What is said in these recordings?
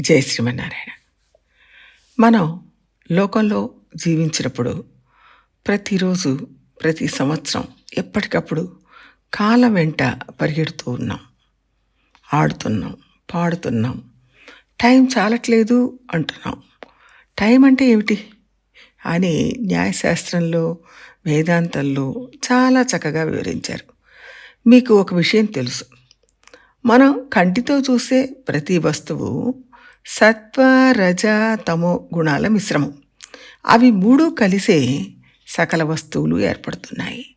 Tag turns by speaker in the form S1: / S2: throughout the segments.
S1: జై శ్రీమన్నారాయణ. మనం లోకంలో జీవించినప్పుడు ప్రతిరోజు ప్రతి సంవత్సరం ఎప్పటికప్పుడు కాలం వెంట పరిగెడుతూ ఉన్నాం. ఆడుతున్నాం పాడుతున్నాం. టైం చాలట్లేదు అంటున్నాం. టైం అంటే ఏమిటి? అని న్యాయశాస్త్రంలో వేదాంతంలో చాలా చక్కగా వివరించారు. మీకు ఒక విషయం తెలుసు. మనం కంటితో చూసే ప్రతి వస్తువు సత్వ రజ తమో గుణాల మిశ్రమం. అవి మూడు కలిసే సకల వస్తువులు ఏర్పడుతున్నాయి.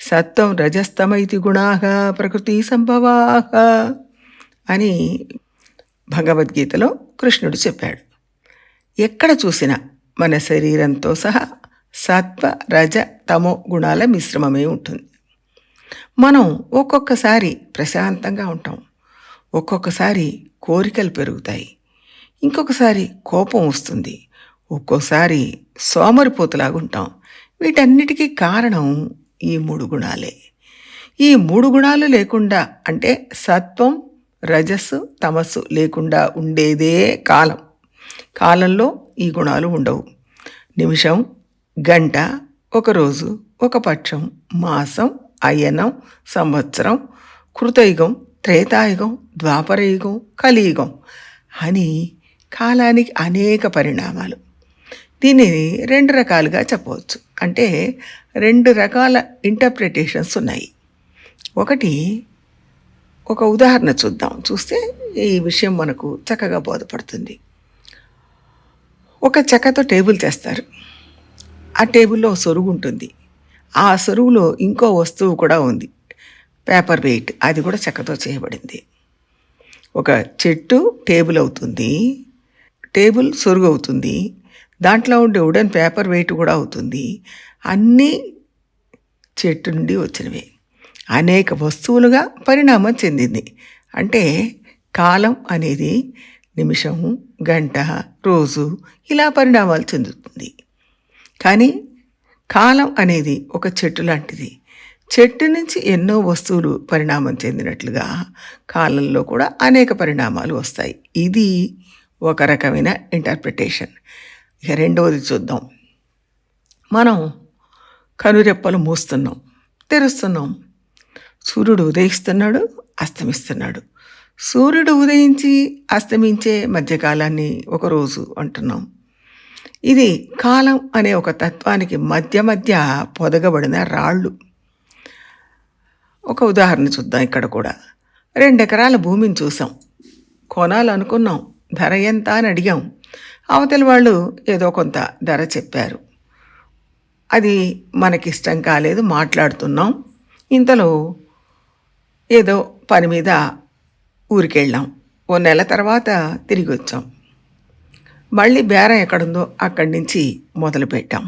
S1: సత్వం రజస్తమైతి గుణాహ ప్రకృతి సంభవాహ అని భగవద్గీతలో కృష్ణుడు చెప్పాడు. ఎక్కడ చూసినా మన శరీరంతో సహా సత్వ రజ తమో గుణాల మిశ్రమమే ఉంటుంది. మనం ఒక్కొక్కసారి ప్రశాంతంగా ఉంటాం. ఒక్కొక్కసారి కోరికలు పెరుగుతాయి. ఇంకొకసారి కోపం వస్తుంది. ఒక్కోసారి సోమరిపోతులాగుంటాం. వీటన్నిటికీ కారణం ఈ మూడు గుణాలే. ఈ మూడు గుణాలు లేకుండా అంటే సత్వం రజస్సు తమస్సు లేకుండా ఉండేదే కాలం. కాలంలో ఈ గుణాలు ఉండవు. నిమిషం గంట ఒకరోజు ఒక పక్షం మాసం అయనం సంవత్సరం కృతయుగం త్రేతాయుగం ద్వాపరయుగం కలియుగం అని కాలానికి అనేక పరిణామాలు. దీనిని రెండు రకాలుగా చెప్పవచ్చు. అంటే రెండు రకాల ఇంటర్ప్రిటేషన్స్ ఉన్నాయి. ఒకటి ఒక ఉదాహరణ చూద్దాం. చూస్తే ఈ విషయం మనకు చక్కగా బోధపడుతుంది. ఒక చెక్కతో టేబుల్ చేస్తారు ఆ టేబుల్లో సొరుగు ఉంటుంది. ఆ సొరుగులో ఇంకో వస్తువు కూడా ఉంది. పేపర్ వెయిట్ అది కూడా చెక్కతో చేయబడింది. ఒక చెట్టు టేబుల్ అవుతుంది. టేబుల్ సొరుగు అవుతుంది దాంట్లో ఉండే వుడెన్ పేపర్ వెయిట్ కూడా అవుతుంది. అన్నీ చెట్టు నుండి వచ్చినవే. అనేక వస్తువులుగా పరిణామం చెందింది. అంటే కాలం అనేది నిమిషం గంట రోజు ఇలా పరిణామాలు చెందుతుంది. కానీ కాలం అనేది ఒక చెట్టు లాంటిది. చెట్టు నుంచి ఎన్నో వస్తువులు పరిణామం చెందినట్లుగా కాలంలో కూడా అనేక పరిణామాలు వస్తాయి. ఇది ఒక రకమైన ఇంటర్ప్రిటేషన్ ఇక రెండవది చూద్దాం. మనం కనురెప్పలు మూస్తున్నాం తెరుస్తున్నాం. సూర్యుడు ఉదయిస్తున్నాడు అస్తమిస్తున్నాడు. సూర్యుడు ఉదయించి అస్తమించే మధ్యకాలాన్ని ఒకరోజు అంటున్నాం. ఇది కాలం అనే ఒక తత్వానికి మధ్య మధ్య పొదగబడిన రాళ్ళు. ఒక ఉదాహరణ చూద్దాం ఇక్కడ కూడా. రెండు ఎకరాల భూమిని చూసాం. కొనాలనుకున్నాం. ధర ఎంత అని అడిగాం అవతలి వాళ్ళు ఏదో కొంత ధర చెప్పారు. అది మనకిష్టం కాలేదు మాట్లాడుతున్నాం. ఇంతలో ఏదో పని మీద ఊరికెళ్ళాం. ఓ నెల తర్వాత తిరిగి వచ్చాం మళ్ళీ బేరం ఎక్కడుందో అక్కడి నుంచి మొదలుపెట్టాం.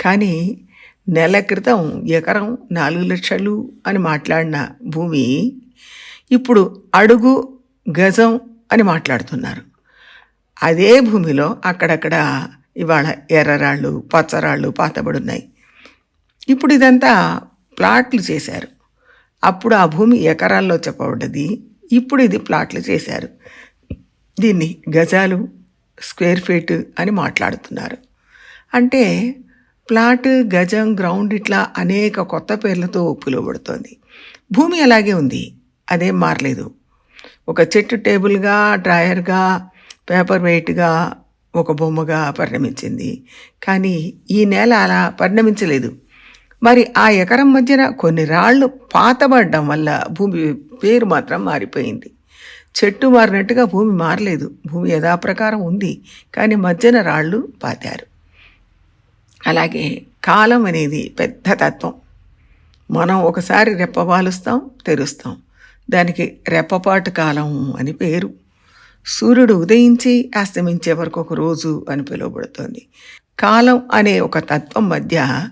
S1: కానీ నెల క్రితం ఎకరం నాలుగు లక్షలు అని మాట్లాడిన భూమి ఇప్పుడు అడుగు గజం అని మాట్లాడుతున్నారు. అదే భూమిలో అక్కడక్కడ ఇవాళ ఎర్రరాళ్ళు పచ్చరాళ్ళు పాతబడున్నాయి. ఇప్పుడు ఇదంతా ప్లాట్లు చేశారు. అప్పుడు ఆ భూమి ఎకరాల్లో చెప్పబడ్డది. ఇప్పుడు ఇది ప్లాట్లు చేశారు. దీన్ని గజాలు స్క్వేర్ ఫీట్ అని మాట్లాడుతున్నారు. అంటే ప్లాట్ గజం గ్రౌండ్ ఇట్లా అనేక కొత్త పేర్లతో పిలువబడుతోంది. భూమి అలాగే ఉంది. అదేం మారలేదు. ఒక చెట్టు టేబుల్గా డ్రాయర్గా పేపర్ వెయిట్గా ఒక బొమ్మగా పరిణమించింది. కానీ ఈ నేల అలా పరిణమించలేదు. మరి ఆ ఎకరం మధ్యన కొన్ని రాళ్ళు పాతబడడం వల్ల భూమి పేరు మాత్రం మారిపోయింది. చెట్టు మారినట్టుగా భూమి మారలేదు. భూమి యథాప్రకారం ఉంది. కానీ మధ్యన రాళ్ళు పాతారు. అలాగే కాలం అనేది పెద్ద తత్వం. మనం ఒకసారి రెప్పబాలుస్తాం తెరుస్తాం. దానికి రెప్పపాటు కాలం అని పేరు. సూర్యుడు ఉదయించి అస్తమించే వరకు ఒక రోజు అని పిలువబడుతోంది. కాలం అనే ఒక తత్వం మధ్య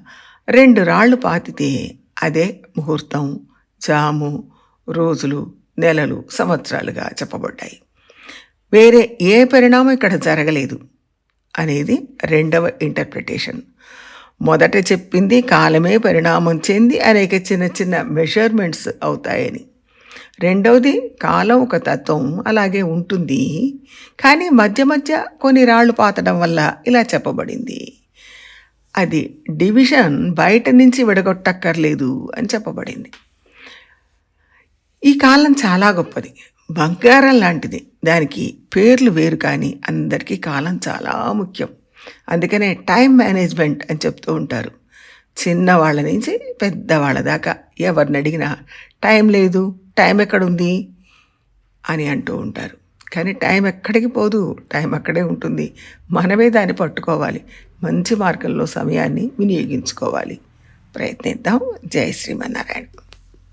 S1: రెండు రాళ్ళు పాతితే అదే ముహూర్తం జాము రోజులు నెలలు సంవత్సరాలుగా చెప్పబడ్డాయి. వేరే ఏ పరిణామం ఇక్కడ జరగలేదు అనేది రెండవ ఇంటర్ప్రిటేషన్ మొదట చెప్పింది కాలమే పరిణామం చెంది అనేక చిన్న చిన్న మెషర్మెంట్స్ అవుతాయని. రెండవది కాలం ఒక తత్వం అలాగే ఉంటుంది. కానీ మధ్య మధ్య కొన్ని రాళ్ళు పాతడం వల్ల ఇలా చెప్పబడింది. అది డివిజన్ బయట నుంచి విడగొట్టక్కర్లేదు అని చెప్పబడింది. ఈ కాలం చాలా గొప్పది. బంగారం లాంటిది. దానికి పేర్లు వేరు కానీ అందరికీ కాలం చాలా ముఖ్యం. అందుకనే టైం మేనేజ్మెంట్ అని చెప్తూ ఉంటారు. చిన్నవాళ్ళ నుంచి పెద్దవాళ్ళ దాకా ఎవరిని అడిగినా టైం లేదు టైం ఎక్కడుంది? అని అంటూ ఉంటారు. కానీ టైం ఎక్కడికి పోదు టైం అక్కడే ఉంటుంది. మనమే దాన్ని పట్టుకోవాలి. మంచి మార్గంలో సమయాన్ని వినియోగించుకోవాలి. ప్రయత్నిద్దాం. జై శ్రీమన్నారాయణ.